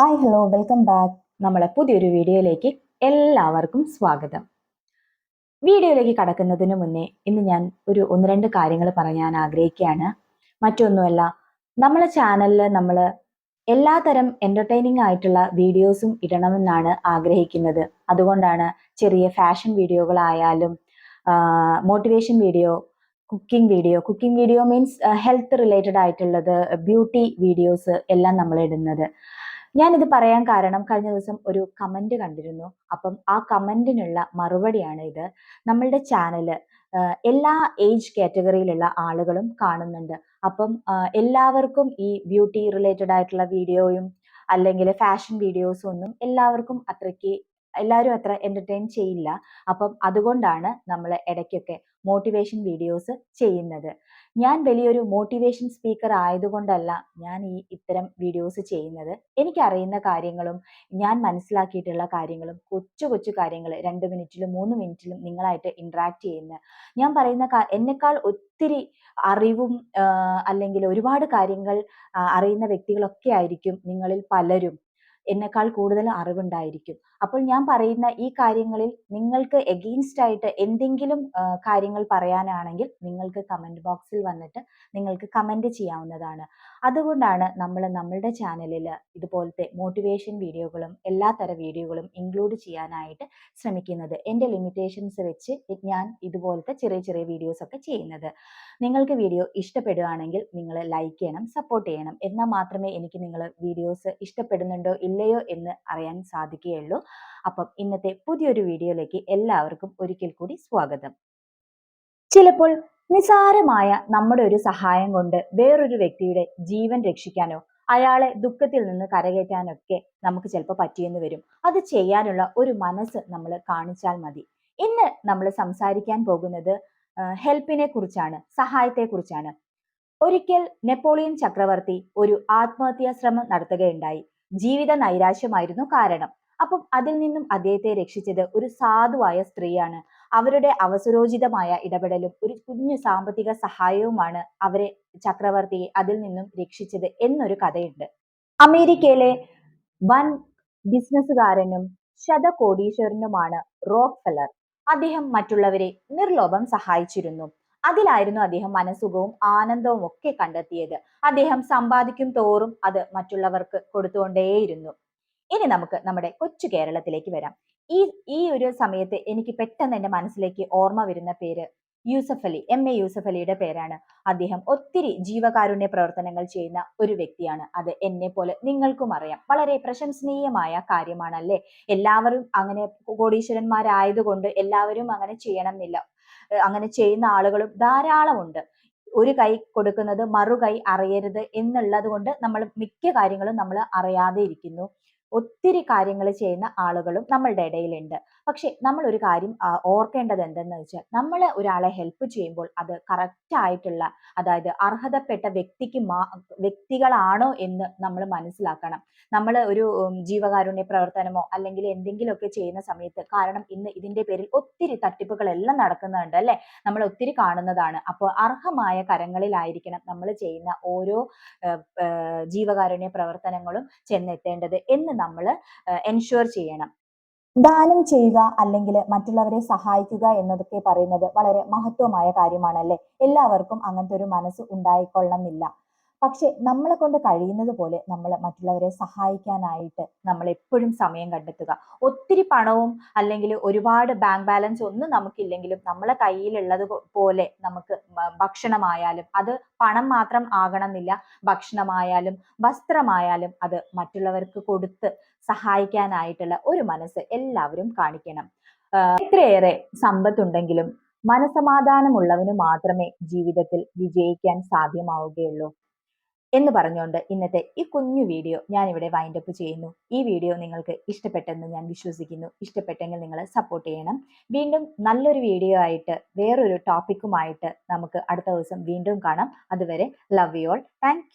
Hi hello welcome back നമ്മളെ പുതിയൊരു വീഡിയോയിലേക്ക് എല്ലാവർക്കും സ്വാഗതം. വീഡിയോയിലേക്ക് കടക്കുന്നതിന് മുന്നേ ഇന്ന് ഞാൻ ഒരു ഒന്ന് രണ്ട് കാര്യങ്ങൾ പറയാൻ ആഗ്രഹിക്കുകയാണ്. മറ്റൊന്നുമല്ല നമ്മളെ ചാനലിൽ നമ്മൾ എല്ലാതരം എന്റർടൈനിങ് ആയിട്ടുള്ള വീഡിയോസും ഇടണമെന്നാണ് ആഗ്രഹിക്കുന്നത്. അതുകൊണ്ടാണ് ചെറിയ fashion വീഡിയോകളായാലും motivation video cooking video cooking video means health related ആയിട്ടുള്ളത് ബ്യൂട്ടി വീഡിയോസ് എല്ലാം നമ്മൾ ഇടുന്നത്. ഞാനിത് പറയാൻ കാരണം കഴിഞ്ഞ ദിവസം ഒരു കമന്റ് കണ്ടിരുന്നു. അപ്പം ആ കമന്റിനുള്ള മറുപടിയാണ് ഇത്. നമ്മളുടെ ചാനൽ എല്ലാ ഏജ് കാറ്റഗറിയിലുള്ള ആളുകളും കാണുന്നുണ്ട്. അപ്പം എല്ലാവർക്കും ഈ ബ്യൂട്ടി റിലേറ്റഡ് ആയിട്ടുള്ള വീഡിയോയും അല്ലെങ്കിൽ ഫാഷൻ വീഡിയോസും ഒന്നും എല്ലാവർക്കും അത്രയ്ക്ക് എല്ലാവരും അത്ര എന്റർടൈൻ ചെയ്യില്ല. അപ്പം അതുകൊണ്ടാണ് നമ്മൾ ഇടയ്ക്കൊക്കെ മോട്ടിവേഷൻ വീഡിയോസ് ചെയ്യുന്നത്. ഞാൻ വലിയൊരു മോട്ടിവേഷൻ സ്പീക്കർ ആയതുകൊണ്ടല്ല ഞാൻ ഈ ഇത്തരം വീഡിയോസ് ചെയ്യുന്നത്. എനിക്കറിയുന്ന കാര്യങ്ങളും ഞാൻ മനസ്സിലാക്കിയിട്ടുള്ള കാര്യങ്ങളും കൊച്ചു കൊച്ചു കാര്യങ്ങൾ രണ്ട് മിനിറ്റിലും മൂന്ന് മിനിറ്റിലും നിങ്ങളായിട്ട് ഇൻട്രാക്ട് ചെയ്യുന്ന. ഞാൻ പറയുന്ന എന്നെക്കാൾ ഒത്തിരി അറിവും അല്ലെങ്കിൽ ഒരുപാട് കാര്യങ്ങൾ അറിയുന്ന വ്യക്തികളൊക്കെ ആയിരിക്കും നിങ്ങളിൽ പലരും. എന്നെക്കാൾ കൂടുതൽ അറിവുണ്ടായിരിക്കും. അപ്പോൾ ഞാൻ പറയുന്ന ഈ കാര്യങ്ങളിൽ നിങ്ങൾക്ക് എഗെയിൻസ്റ്റ് ആയിട്ട് എന്തെങ്കിലും കാര്യങ്ങൾ പറയാനാണെങ്കിൽ നിങ്ങൾക്ക് കമന്റ് ബോക്സിൽ വന്നിട്ട് നിങ്ങൾക്ക് കമന്റ് ചെയ്യാവുന്നതാണ്. അതുകൊണ്ടാണ് നമ്മൾ നമ്മളുടെ ചാനലിൽ ഇതുപോലത്തെ മോട്ടിവേഷൻ വീഡിയോകളും എല്ലാ തര വീഡിയോകളും ഇൻക്ലൂഡ് ചെയ്യാനായിട്ട് ശ്രമിക്കുന്നത്. എന്റെ ലിമിറ്റേഷൻസ് വെച്ച് ഞാൻ ഇതുപോലത്തെ ചെറിയ ചെറിയ വീഡിയോസ് ഒക്കെ ചെയ്യുന്നത്. നിങ്ങൾക്ക് വീഡിയോ ഇഷ്ടപ്പെടുകയാണെങ്കിൽ നിങ്ങൾ ലൈക്ക് ചെയ്യണം സപ്പോർട്ട് ചെയ്യണം. എന്നാൽ മാത്രമേ എനിക്ക് നിങ്ങൾ വീഡിയോസ് ഇഷ്ടപ്പെടുന്നുണ്ടോ ഇല്ലയോ എന്ന് അറിയാൻ സാധിക്കുകയുള്ളൂ. അപ്പം ഇന്നത്തെ പുതിയൊരു വീഡിയോയിലേക്ക് എല്ലാവർക്കും ഒരിക്കൽ കൂടി സ്വാഗതം. ചിലപ്പോൾ നിസാരമായ നമ്മുടെ ഒരു സഹായം കൊണ്ട് വേറൊരു വ്യക്തിയുടെ ജീവൻ രക്ഷിക്കാനോ അയാളെ ദുഃഖത്തിൽ നിന്ന് കരകയറ്റാനൊക്കെ നമുക്ക് ചിലപ്പോൾ പറ്റിയെന്ന് വരും. അത് ചെയ്യാനുള്ള ഒരു മനസ്സ് നമ്മൾ കാണിച്ചാൽ മതി. ഇന്ന് നമ്മൾ സംസാരിക്കാൻ പോകുന്നത് ഹെൽപ്പിനെ കുറിച്ചാണ് സഹായത്തെ കുറിച്ചാണ്. ഒരിക്കൽ നെപ്പോളിയൻ ചക്രവർത്തി ഒരു ആത്മഹത്യാ ശ്രമം നടത്തുകയുണ്ടായി. ജീവിത നൈരാശ്യമായിരുന്നു കാരണം. അപ്പം അതിൽ നിന്നും അദ്ദേഹത്തെ രക്ഷിച്ചത് ഒരു സാധുവായ സ്ത്രീയാണ്. അവരുടെ അവസരോചിതമായ ഇടപെടലും ഒരു കുഞ്ഞു സാമ്പത്തിക സഹായവുമാണ് അവരെ ചക്രവർത്തിയെ അതിൽ നിന്നും രക്ഷിച്ചത് എന്നൊരു കഥയുണ്ട്. അമേരിക്കയിലെ വൻ ബിസിനസ്സുകാരനും ശതകോടീശ്വരനുമാണ് റോക്ക് ഫെല്ലർ അദ്ദേഹം മറ്റുള്ളവരെ നിർലോഭം സഹായിച്ചിരുന്നു. അതിലായിരുന്നു അദ്ദേഹം മനസുഖവും ആനന്ദവും ഒക്കെ കണ്ടെത്തിയത്. അദ്ദേഹം സമ്പാദിക്കും തോറും അത് മറ്റുള്ളവർക്ക് കൊടുത്തുകൊണ്ടേയിരുന്നു. ഇനി നമുക്ക് നമ്മുടെ കൊച്ചു കേരളത്തിലേക്ക് വരാം. ഈ ഈ ഒരു സമയത്ത് എനിക്ക് പെട്ടെന്ന് എന്റെ മനസ്സിലേക്ക് ഓർമ്മ വരുന്ന പേര് യൂസഫ് അലി എം. എ. യൂസഫ് അലിയുടെ പേരാണ്. അദ്ദേഹം ഒത്തിരി ജീവകാരുണ്യ പ്രവർത്തനങ്ങൾ ചെയ്യുന്ന ഒരു വ്യക്തിയാണ്. അത് എന്നെ പോലെ നിങ്ങൾക്കും അറിയാം. വളരെ പ്രശംസനീയമായ കാര്യമാണല്ലേ? എല്ലാവരും അങ്ങനെ കോടീശ്വരന്മാരായതുകൊണ്ട് എല്ലാവരും അങ്ങനെ ചെയ്യണം എന്നില്ല. അങ്ങനെ ചെയ്യുന്ന ആളുകളും ധാരാളമുണ്ട്. ഒരു കൈ കൊടുക്കുന്നത് മറു കൈ അറിയരുത് എന്നുള്ളത് കൊണ്ട് നമ്മൾ മിക്ക കാര്യങ്ങളും നമ്മൾ അറിയാതെ ഇരിക്കുന്നു. ഒത്തിരി കാര്യങ്ങൾ ചെയ്യുന്ന ആളുകളും നമ്മളുടെ ഇടയിലുണ്ട്. പക്ഷെ നമ്മൾ ഒരു കാര്യം ഓർക്കേണ്ടത് എന്തെന്ന് വെച്ചാൽ നമ്മൾ ഒരാളെ ഹെൽപ്പ് ചെയ്യുമ്പോൾ അത് കറക്റ്റ് ആയിട്ടുള്ള അതായത് അർഹതപ്പെട്ട വ്യക്തിക്ക് മാ വ്യക്തികളാണോ എന്ന് നമ്മൾ മനസ്സിലാക്കണം. നമ്മൾ ഒരു ജീവകാരുണ്യ പ്രവർത്തനമോ അല്ലെങ്കിൽ എന്തെങ്കിലുമൊക്കെ ചെയ്യുന്ന സമയത്ത് കാരണം ഇന്ന് ഇതിന്റെ പേരിൽ ഒത്തിരി തട്ടിപ്പുകളെല്ലാം നടക്കുന്നുണ്ട് അല്ലെ? നമ്മൾ ഒത്തിരി കാണുന്നതാണ്. അപ്പോൾ അർഹമായ കരങ്ങളിലായിരിക്കണം നമ്മൾ ചെയ്യുന്ന ഓരോ ജീവകാരുണ്യ പ്രവർത്തനങ്ങളും ചെന്നെത്തേണ്ടത് എന്ന് നമ്മൾ എൻഷുർ ചെയ്യണം. ദാനം ചെയ്യുക അല്ലെങ്കിൽ മറ്റുള്ളവരെ സഹായിക്കുക എന്നതൊക്കെ പറയുന്നത് വളരെ മഹത്വമായ കാര്യമാണല്ലേ? എല്ലാവർക്കും അങ്ങനത്തെ ഒരു മനസ്സ് ഉണ്ടായിക്കൊള്ളണമെന്നില്ല. പക്ഷെ നമ്മളെ കൊണ്ട് കഴിയുന്നത് പോലെ നമ്മൾ മറ്റുള്ളവരെ സഹായിക്കാനായിട്ട് നമ്മൾ എപ്പോഴും സമയം കണ്ടെത്തുക. ഒത്തിരി പണവും അല്ലെങ്കിൽ ഒരുപാട് ബാങ്ക് ബാലൻസ് ഒന്നും നമുക്കില്ലെങ്കിലും നമ്മളെ കയ്യിലുള്ളത് പോലെ നമുക്ക് ഭക്ഷണമായാലും അത് പണം മാത്രം ആകണമെന്നില്ല. ഭക്ഷണമായാലും വസ്ത്രമായാലും അത് മറ്റുള്ളവർക്ക് കൊടുത്ത് സഹായിക്കാനായിട്ടുള്ള ഒരു മനസ്സ് എല്ലാവരും കാണിക്കണം. എത്രയേറെ സമ്പത്തുണ്ടെങ്കിലും മനസമാധാനമുള്ളവന് മാത്രമേ ജീവിതത്തിൽ വിജയിക്കാൻ സാധ്യമാവുകയുള്ളൂ. എന്ന് പറഞ്ഞുകൊണ്ട് ഇന്നത്തെ ഈ കുഞ്ഞു വീഡിയോ ഞാൻ ഇവിടെ വൈൻഡപ്പ് ചെയ്യുന്നു. ഈ വീഡിയോ നിങ്ങൾക്ക് ഇഷ്ടപ്പെട്ടെന്ന് ഞാൻ വിശ്വസിക്കുന്നു. ഇഷ്ടപ്പെട്ടെങ്കിൽ നിങ്ങൾ സപ്പോർട്ട് ചെയ്യണം. വീണ്ടും നല്ലൊരു വീഡിയോ ആയിട്ട് വേറൊരു ടോപ്പിക്കുമായിട്ട് നമുക്ക് അടുത്ത ദിവസം വീണ്ടും കാണാം. അതുവരെ ലവ് യു ഓൾ താങ്ക്